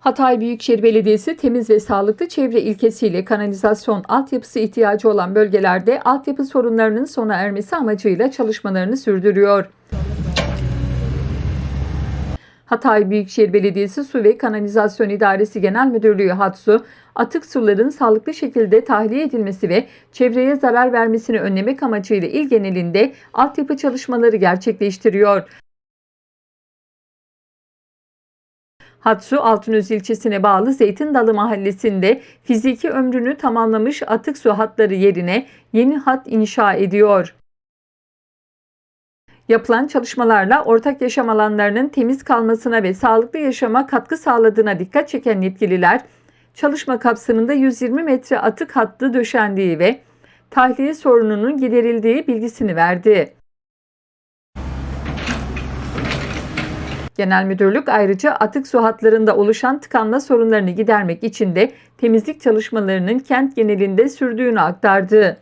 Hatay Büyükşehir Belediyesi temiz ve sağlıklı çevre ilkesiyle kanalizasyon altyapısı ihtiyacı olan bölgelerde altyapı sorunlarının sona ermesi amacıyla çalışmalarını sürdürüyor. Hatay Büyükşehir Belediyesi Su ve Kanalizasyon İdaresi Genel Müdürlüğü HATSU, atık suların sağlıklı şekilde tahliye edilmesi ve çevreye zarar vermesini önlemek amacıyla il genelinde altyapı çalışmaları gerçekleştiriyor. Hatsu Altınöz ilçesine bağlı Zeytin Dalı mahallesinde fiziki ömrünü tamamlamış atık su hatları yerine yeni hat inşa ediyor. Yapılan çalışmalarla ortak yaşam alanlarının temiz kalmasına ve sağlıklı yaşama katkı sağladığına dikkat çeken yetkililer, çalışma kapsamında 120 metre atık hattı döşendiği ve tahliye sorununun giderildiği bilgisini verdi. Genel Müdürlük ayrıca atık su hatlarında oluşan tıkanma sorunlarını gidermek için de temizlik çalışmalarının kent genelinde sürdüğünü aktardı.